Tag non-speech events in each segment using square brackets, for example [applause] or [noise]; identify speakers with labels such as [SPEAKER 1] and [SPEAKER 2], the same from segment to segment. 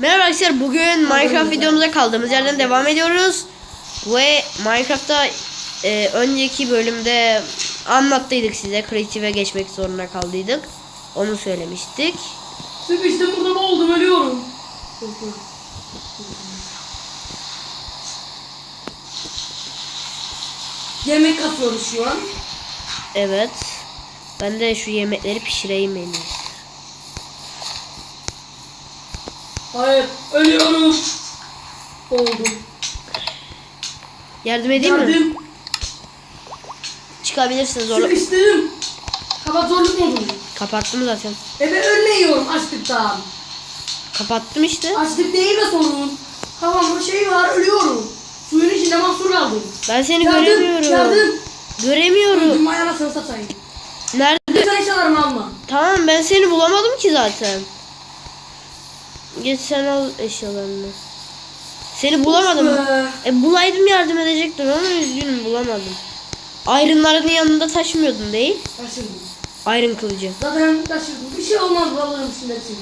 [SPEAKER 1] Merhaba arkadaşlar bugün Minecraft videomuza kaldığımız yerden devam ediyoruz. Ve Minecraft'ta e, önceki bölümde anlattıydık size. Creative'e geçmek zorunda kaldıydık. Onu söylemiştik.
[SPEAKER 2] Sıkıştım burada boğuldum ölüyorum. Yemek kasıyoruz şu an.
[SPEAKER 1] Evet. Ben de şu yemekleri pişireyim en iyisi.
[SPEAKER 2] Hayır ölüyorum. Oldum.
[SPEAKER 1] Yardım edeyim mi?
[SPEAKER 2] Yardım.
[SPEAKER 1] Çıkabilirsin zorla.
[SPEAKER 2] Sıkıştım. Kapat zorluk modu.
[SPEAKER 1] Kapattım zaten.
[SPEAKER 2] E ben ölmüyorum açlıktan.
[SPEAKER 1] Kapattım işte.
[SPEAKER 2] Açlık değil de sorun. Kafamda şey var ölüyorum. Suyun içinde mahsur kaldım.
[SPEAKER 1] Ben seni
[SPEAKER 2] Yardım,
[SPEAKER 1] göremiyorum.
[SPEAKER 2] yardım.
[SPEAKER 1] Göremiyorum.
[SPEAKER 2] Öldüm ayağına satayım.
[SPEAKER 1] Nerede?
[SPEAKER 2] Lütfen eşyalarımı alma.
[SPEAKER 1] Tamam ben seni bulamadım ki zaten. Geç sen al eşyalarını. Seni bulamadım. E bulaydım yardım edecektim ama üzgünüm bulamadım. Ayrınların yanında taşımıyordun değil?
[SPEAKER 2] Taşırdım.
[SPEAKER 1] Ayrın kılıcı.
[SPEAKER 2] Zaten taşırdım. Bir şey olmaz balığın içinde şimdi.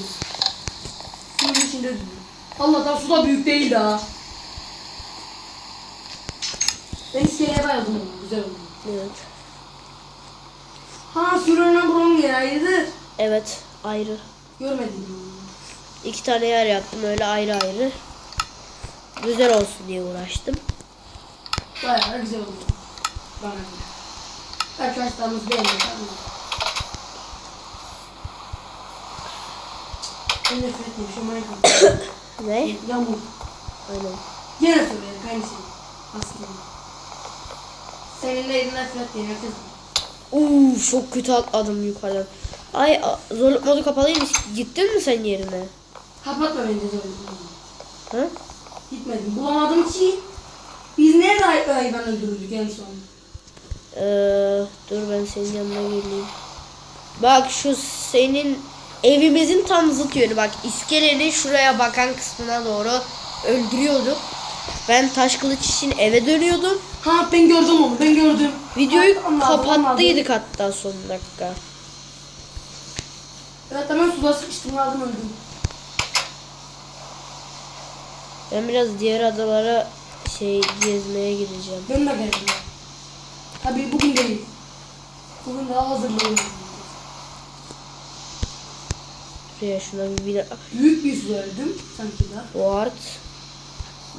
[SPEAKER 2] Suyun içinde duruyor. Allah'tan su da büyük değil daha. Ben iskeleye bayıldım güzel oldu.
[SPEAKER 1] Evet.
[SPEAKER 2] Ha sürünen buranın yeriydi.
[SPEAKER 1] Evet ayrı.
[SPEAKER 2] Görmedim.
[SPEAKER 1] İki tane yer yaptım öyle ayrı ayrı. Güzel olsun diye uğraştım.
[SPEAKER 2] Bayağı güzel oldu. Bana göre. Arkadaşlarımız beğenmiş ama. Ben nefret şu Minecraft. [coughs]
[SPEAKER 1] Ne?
[SPEAKER 2] Yağmur.
[SPEAKER 1] Aynen.
[SPEAKER 2] Gene söylerim kaynısın. Aslında. Senin de elinden nefret herkes var.
[SPEAKER 1] Uf çok kötü atladım yukarıdan. Ay zorluk modu kapalıymış. Gittin mi sen yerine?
[SPEAKER 2] Kapatma bence zorluk.
[SPEAKER 1] Ha?
[SPEAKER 2] Gitmedim. Bulamadım ki. Biz nerede hay- hayvan öldürürdük en son?
[SPEAKER 1] Ee, dur ben senin yanına geleyim. Bak şu senin evimizin tam zıt yönü. Bak iskelenin şuraya bakan kısmına doğru öldürüyorduk. Ben taş kılıç için eve dönüyordum.
[SPEAKER 2] Ha ben gördüm onu ben gördüm.
[SPEAKER 1] Videoyu
[SPEAKER 2] Ha, anladım,
[SPEAKER 1] kapattıydık hatta son dakika.
[SPEAKER 2] anladım. Evet hemen suda sıkıştım aldım öldüm.
[SPEAKER 1] Ben biraz diğer adalara şey gezmeye gideceğim.
[SPEAKER 2] Ben de geldim. Tabii bugün değil. Bugün daha hazırlığım.
[SPEAKER 1] Şuraya şuna bir bir
[SPEAKER 2] Büyük bir su öldüm sanki de.
[SPEAKER 1] Ward.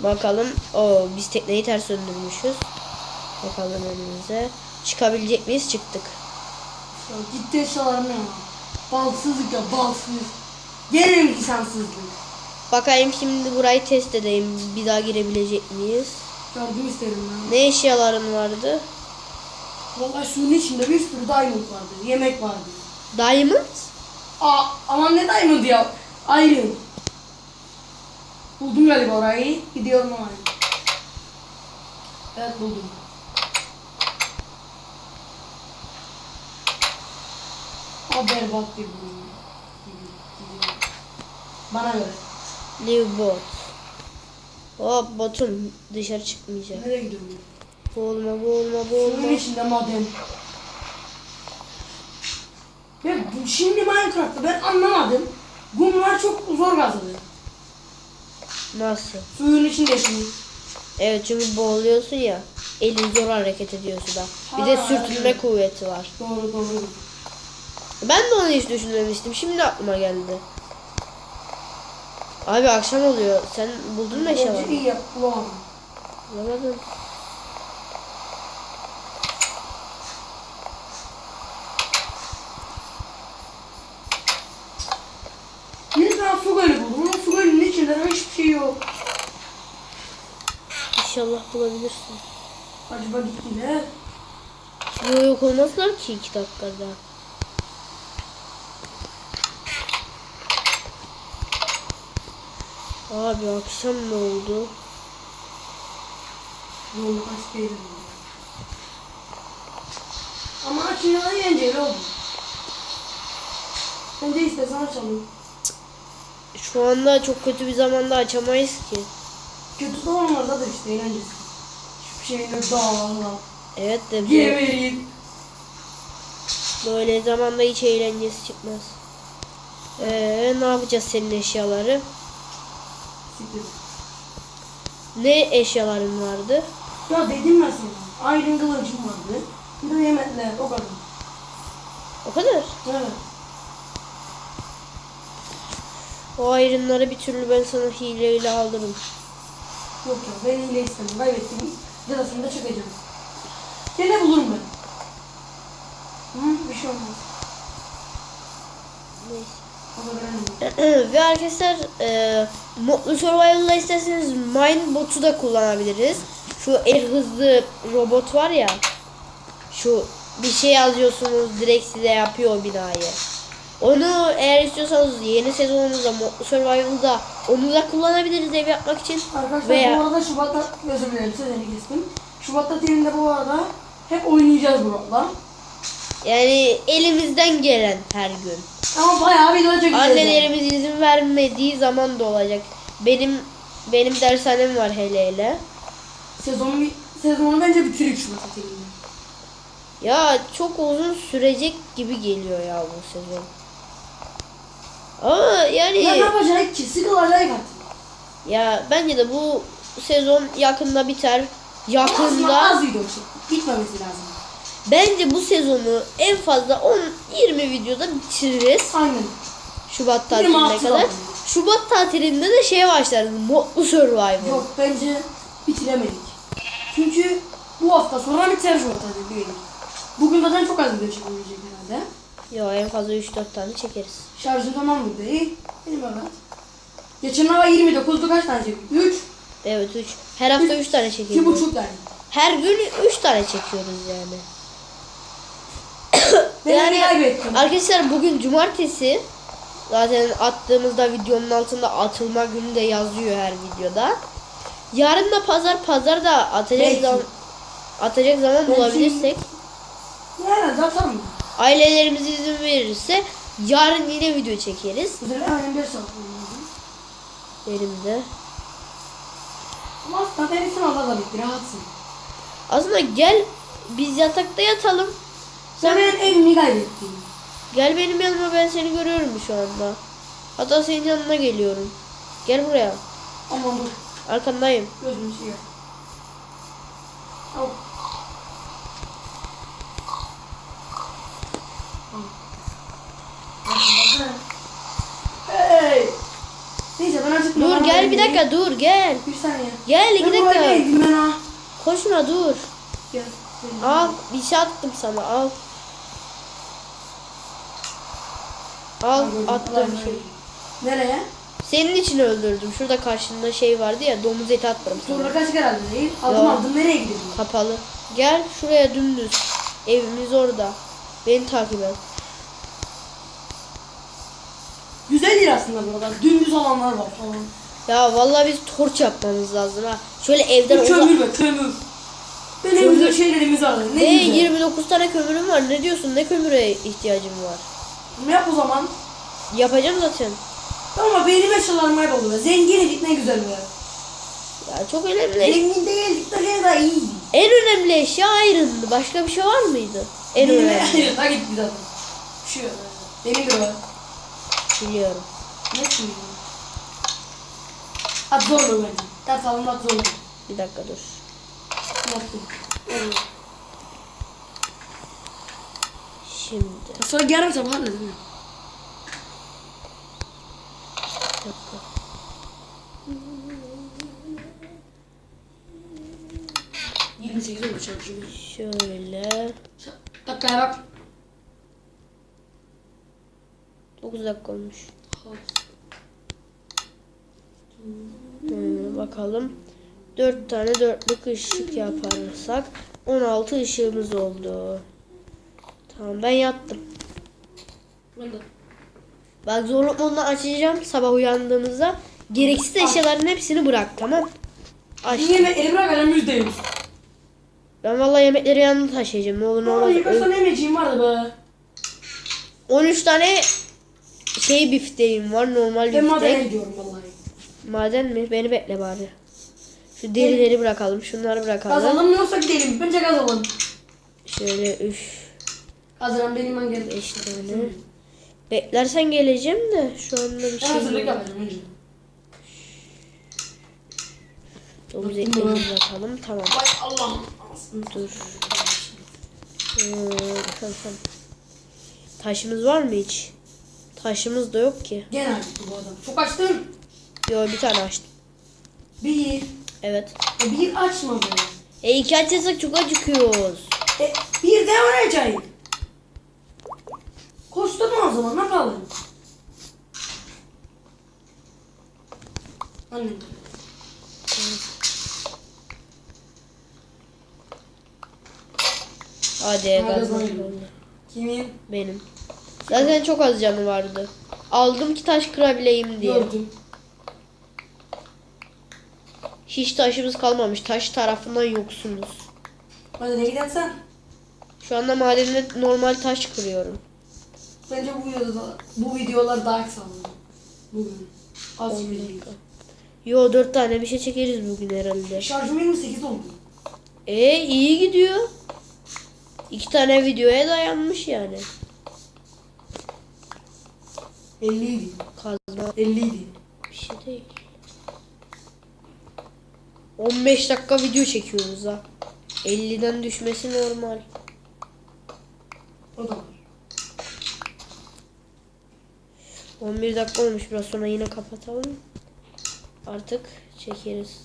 [SPEAKER 1] Bakalım. O biz tekneyi ters döndürmüşüz. Bakalım önümüze. Çıkabilecek miyiz? Çıktık.
[SPEAKER 2] Ya gitti eşyalarım ya. Balsızlık ya balsız. Gene mi lisanssızlık?
[SPEAKER 1] Bakayım şimdi burayı test edeyim. Bir daha girebilecek miyiz?
[SPEAKER 2] Yardım isterim ben.
[SPEAKER 1] Ne eşyaların vardı?
[SPEAKER 2] Vallahi suyun içinde bir sürü diamond vardı. Yemek vardı.
[SPEAKER 1] Diamond?
[SPEAKER 2] Aa, aman ne diamond ya? Iron. Buldum galiba orayı. Gidiyorum oraya. Evet buldum. O berbat bir. Bana göre.
[SPEAKER 1] New bot. Hop botum dışarı çıkmayacak.
[SPEAKER 2] Nereye gidiyorum?
[SPEAKER 1] Boğulma boğulma
[SPEAKER 2] Suyun
[SPEAKER 1] boğulma.
[SPEAKER 2] içinde maden. Ben bu- şimdi Minecraft'ta ben anlamadım. Bunlar çok zor kazanıyor.
[SPEAKER 1] Nasıl?
[SPEAKER 2] Suyun içinde şimdi.
[SPEAKER 1] Evet çünkü boğuluyorsun ya. Elin zor hareket ediyorsun da. Bir de
[SPEAKER 2] Ha,
[SPEAKER 1] sürtünme
[SPEAKER 2] evet.
[SPEAKER 1] kuvveti var.
[SPEAKER 2] Doğru doğru.
[SPEAKER 1] Ben de onu hiç düşünmemiştim. Şimdi aklıma geldi. Abi akşam oluyor. Sen buldun mu eşyalarını?
[SPEAKER 2] iyi yap. Bulamadım.
[SPEAKER 1] Bulamadım.
[SPEAKER 2] Bir tane su gölü buldum. Su gölünün içinde hiçbir şey yok.
[SPEAKER 1] İnşallah bulabilirsin.
[SPEAKER 2] Acaba gittiler.
[SPEAKER 1] Yok yok olmazlar ki iki dakikada. Abi akşam ne oldu?
[SPEAKER 2] Yolu kaç değilim. Ama açınca eğlenceli oldu. Bence istesen açalım.
[SPEAKER 1] Şu anda çok kötü bir zamanda açamayız ki.
[SPEAKER 2] Kötü zamanlarda da işte eğlencesi. Hiçbir şeyin yok dağlarla.
[SPEAKER 1] Evet de
[SPEAKER 2] Geberin.
[SPEAKER 1] böyle zamanda hiç eğlencesi çıkmaz. Ee, ne yapacağız senin eşyaları? Ne eşyaların vardı?
[SPEAKER 2] Ya dedim ben sana. Iron kılıcım vardı. Bir de yemekler o kadar.
[SPEAKER 1] O kadar.
[SPEAKER 2] Evet.
[SPEAKER 1] O ayrımları bir türlü ben sana hileyle alırım.
[SPEAKER 2] Yok ya ben hile istemem. Kaybettim. Cezasını da çekeceğim. Gene bulurum ben. Hı, bir şey olmaz.
[SPEAKER 1] Neyse. Ve arkadaşlar e, Modlu Survival'da isterseniz Mine botu da kullanabiliriz. Şu el hızlı robot var ya. Şu bir şey yazıyorsunuz direkt size yapıyor binayı. Onu eğer istiyorsanız yeni sezonumuzda Modlu Survival'da onu da kullanabiliriz ev yapmak için.
[SPEAKER 2] Arkadaşlar
[SPEAKER 1] Veya-
[SPEAKER 2] bu arada Şubat'ta özür dilerim sözünü kestim. Şubat'ta TV'de bu arada hep oynayacağız Burak'la.
[SPEAKER 1] Yani elimizden gelen her gün.
[SPEAKER 2] Ama bayağı video çekeceğiz.
[SPEAKER 1] Annelerimiz izin vermediği zaman da olacak. Benim benim dershanem var hele hele.
[SPEAKER 2] Sezonu, sezonu bence bitirik Şubat'ta TV'de.
[SPEAKER 1] Ya çok uzun sürecek gibi geliyor ya bu sezon. Ama yani
[SPEAKER 2] Ya ne yapacak ki? Sıkılacak artık.
[SPEAKER 1] ya bence de bu sezon yakında biter.
[SPEAKER 2] Aslında
[SPEAKER 1] Yakında
[SPEAKER 2] az video çek. Gitmemesi lazım.
[SPEAKER 1] Bence bu sezonu en fazla 10-20 videoda bitiririz.
[SPEAKER 2] Aynen.
[SPEAKER 1] Şubat
[SPEAKER 2] 26
[SPEAKER 1] tatiline kadar. Şubat tatilinde de şeye başlarız. Modlu Survival.
[SPEAKER 2] Yok bence bitiremedik. Çünkü bu hafta sonra biter Şubat hadi büyüdük. Bugün zaten çok az video çekilecek herhalde.
[SPEAKER 1] Yo en fazla 3-4 tane çekeriz.
[SPEAKER 2] Şarjı tamam mı değil? Benim evet. Geçen hava 29'du kaç tane çektik? 3.
[SPEAKER 1] Evet 3. Her hafta 3 tane
[SPEAKER 2] 2
[SPEAKER 1] çekiyoruz.
[SPEAKER 2] buçuk tane.
[SPEAKER 1] Her gün 3 tane çekiyoruz yani.
[SPEAKER 2] Ben yani, kaybettim.
[SPEAKER 1] Arkadaşlar bugün cumartesi. Zaten attığımızda videonun altında atılma günü de yazıyor her videoda. Yarın da pazar pazar da atacak
[SPEAKER 2] Belki.
[SPEAKER 1] zaman atacak zaman
[SPEAKER 2] Belki.
[SPEAKER 1] bulabilirsek
[SPEAKER 2] Yani zaten mi?
[SPEAKER 1] ailelerimiz izin verirse yarın yine video çekeriz.
[SPEAKER 2] Güzel aynen 5 saat oldu.
[SPEAKER 1] Benim de.
[SPEAKER 2] Ama senin sınavda da bitti rahatsın.
[SPEAKER 1] Aslında gel biz yatakta yatalım.
[SPEAKER 2] Sen benim evimi kaybettin.
[SPEAKER 1] Gel benim yanıma ben seni görüyorum şu anda. Hatta senin yanına geliyorum. Gel buraya.
[SPEAKER 2] Aman dur.
[SPEAKER 1] Arkandayım.
[SPEAKER 2] Şey yok. Al. Hey! Neyse ben artık
[SPEAKER 1] Dur gel bir dakika dur gel.
[SPEAKER 2] Bir saniye.
[SPEAKER 1] Gel iki
[SPEAKER 2] Ben
[SPEAKER 1] dakika.
[SPEAKER 2] ben ha.
[SPEAKER 1] Koşma dur.
[SPEAKER 2] Gel.
[SPEAKER 1] Al bir şey attım sana al. Al attım.
[SPEAKER 2] Nereye?
[SPEAKER 1] Senin için öldürdüm. Şurada karşında şey vardı ya domuz eti attım.
[SPEAKER 2] Sonra kaç herhalde değil. Aldım
[SPEAKER 1] Yok.
[SPEAKER 2] aldım nereye gidiyorsun?
[SPEAKER 1] Kapalı. Gel şuraya dümdüz. Evimiz orada. Beni takip et.
[SPEAKER 2] Güzel yer aslında burada. Dümdüz alanlar var falan.
[SPEAKER 1] Ya vallahi biz torç yapmamız lazım ha. Şöyle evden
[SPEAKER 2] Bir kömür be kömür. Böyle
[SPEAKER 1] Kömür.
[SPEAKER 2] şeylerimiz var. Ne
[SPEAKER 1] Ne
[SPEAKER 2] güzel.
[SPEAKER 1] 29 tane kömürüm var. Ne diyorsun? Ne kömüre ihtiyacım var?
[SPEAKER 2] Yap o zaman?
[SPEAKER 1] Yapacağım zaten.
[SPEAKER 2] Ama benim eşyalarım kayboldu. be. Zengin ne güzel be.
[SPEAKER 1] Ya çok önemli.
[SPEAKER 2] Zengin değildik de gene de iyi.
[SPEAKER 1] En önemli eşya ayrıldı. Başka bir şey var mıydı? En önemli. [laughs]
[SPEAKER 2] Ha git bir daha. Şu. Benim de o.
[SPEAKER 1] Biliyorum.
[SPEAKER 2] Ne ki? At zorlu bence. Alın at zorlu.
[SPEAKER 1] Bir dakika dur.
[SPEAKER 2] Yaptım.
[SPEAKER 1] Şimdi.
[SPEAKER 2] Sonra yarım sabah çalışıyor.
[SPEAKER 1] Şöyle.
[SPEAKER 2] Dakikaya bak.
[SPEAKER 1] 9 dakika olmuş. Hmm, bakalım. 4 tane dörtlük ışık yaparsak 16 ışığımız oldu. Tamam ben yattım.
[SPEAKER 2] Ben de.
[SPEAKER 1] Bak zorluk modunu açacağım sabah uyandığımızda. Gereksiz eşyaların hepsini bırak tamam. Aç.
[SPEAKER 2] Niye ben eli bırak adam yüzde yüz.
[SPEAKER 1] Ben vallahi yemekleri yanında taşıyacağım. Ne olur ne olmaz.
[SPEAKER 2] birkaç tane yemeciğim vardı be.
[SPEAKER 1] 13 tane şey bifteğim var normal
[SPEAKER 2] Ben madene
[SPEAKER 1] biftek.
[SPEAKER 2] gidiyorum vallahi.
[SPEAKER 1] Maden mi? Beni bekle bari. Şu derileri bırakalım. Şunları bırakalım.
[SPEAKER 2] Kazalım mı yoksa gidelim? Bence kazalım.
[SPEAKER 1] Şöyle 3
[SPEAKER 2] Haziran benim an geldi.
[SPEAKER 1] 5 tane. Beklersen geleceğim de şu anda bir
[SPEAKER 2] Ben
[SPEAKER 1] şey
[SPEAKER 2] hazırlık
[SPEAKER 1] yok.
[SPEAKER 2] yapacağım önce.
[SPEAKER 1] Domuz
[SPEAKER 2] mı?
[SPEAKER 1] atalım. Tamam.
[SPEAKER 2] Vay Allah'ım.
[SPEAKER 1] Dur. Hmm, tamam, tamam. Taşımız var mı hiç? Taşımız da yok ki.
[SPEAKER 2] Gene acıktı bu adam. Çok açtım.
[SPEAKER 1] Yo bir tane açtım.
[SPEAKER 2] Bir.
[SPEAKER 1] Evet.
[SPEAKER 2] E, bir açmadı.
[SPEAKER 1] E iki açarsak çok acıkıyoruz.
[SPEAKER 2] E, bir de oynayacağım. Koşturma o zaman ne yapalım? Annem.
[SPEAKER 1] Hadi
[SPEAKER 2] bakalım. Kimin?
[SPEAKER 1] Benim. Zaten çok az canı vardı. Aldım ki taş kırabileyim diye.
[SPEAKER 2] Gördüm.
[SPEAKER 1] Hiç taşımız kalmamış. Taş tarafından yoksunuz.
[SPEAKER 2] Hadi ne gidersen.
[SPEAKER 1] Şu anda madende normal taş kırıyorum.
[SPEAKER 2] Bence bu videoda bu videolar daha kısa olur. Bugün. Az
[SPEAKER 1] dakika. Yo dört tane bir şey çekeriz bugün herhalde.
[SPEAKER 2] Şarjım 28 oldu.
[SPEAKER 1] E iyi gidiyor. İki tane videoya dayanmış yani.
[SPEAKER 2] 50 idi.
[SPEAKER 1] Kazma
[SPEAKER 2] 50 idi.
[SPEAKER 1] bir şey değil. 15 dakika video çekiyoruz ha. 50'den düşmesi normal.
[SPEAKER 2] O da var.
[SPEAKER 1] 11 dakika olmuş biraz sonra yine kapatalım. Artık çekeriz.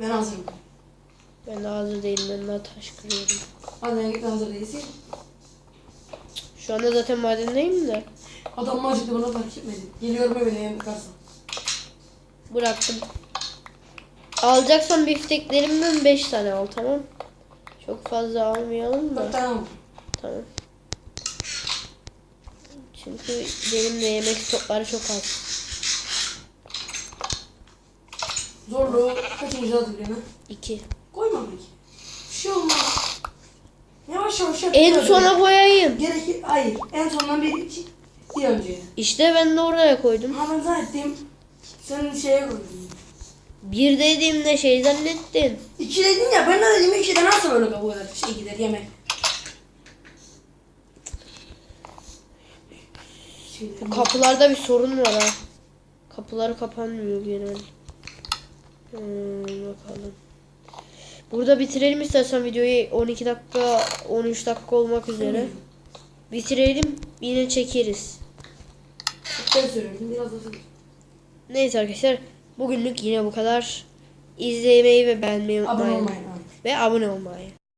[SPEAKER 2] Ben hazırım.
[SPEAKER 1] Ben de hazır değilim. Ben daha taş kırıyorum.
[SPEAKER 2] Hadi git hazır değilsin.
[SPEAKER 1] Şu anda zaten madendeyim de.
[SPEAKER 2] Adam acıktı bana fark etmedi. Geliyorum eve yemek yıkarsam.
[SPEAKER 1] Bıraktım. Alacaksan bifteklerimden 5 tane al tamam. Çok fazla almayalım
[SPEAKER 2] 4
[SPEAKER 1] da.
[SPEAKER 2] oldu.
[SPEAKER 1] Tamam. Çünkü benim de yemek stokları çok az.
[SPEAKER 2] Zorluğu kaçıncı adı gene?
[SPEAKER 1] 2.
[SPEAKER 2] Koyma peki. Bir şey olmaz. Yavaş yavaş yap.
[SPEAKER 1] En sona koyayım.
[SPEAKER 2] Gerekir. Hayır. En sondan bir iki. Bir önceye.
[SPEAKER 1] İşte ben de oraya koydum.
[SPEAKER 2] Ha ben zannettim. Senin şeye koydun.
[SPEAKER 1] Bir dediğimde şey zannettin.
[SPEAKER 2] İki dedin ya ben de dedim iki de nasıl böyle bu kadar şey gider yemek. Şey,
[SPEAKER 1] Kapılarda bir sorun var ha. Kapıları kapanmıyor genel. Hmm, bakalım. Burada bitirelim istersen videoyu 12 dakika 13 dakika olmak üzere. Bitirelim yine çekeriz.
[SPEAKER 2] Biraz.
[SPEAKER 1] Neyse arkadaşlar bugünlük yine bu kadar. İzlemeyi ve beğenmeyi
[SPEAKER 2] Abone
[SPEAKER 1] unutmayın.
[SPEAKER 2] olmayın abi.
[SPEAKER 1] Ve abone olmayı.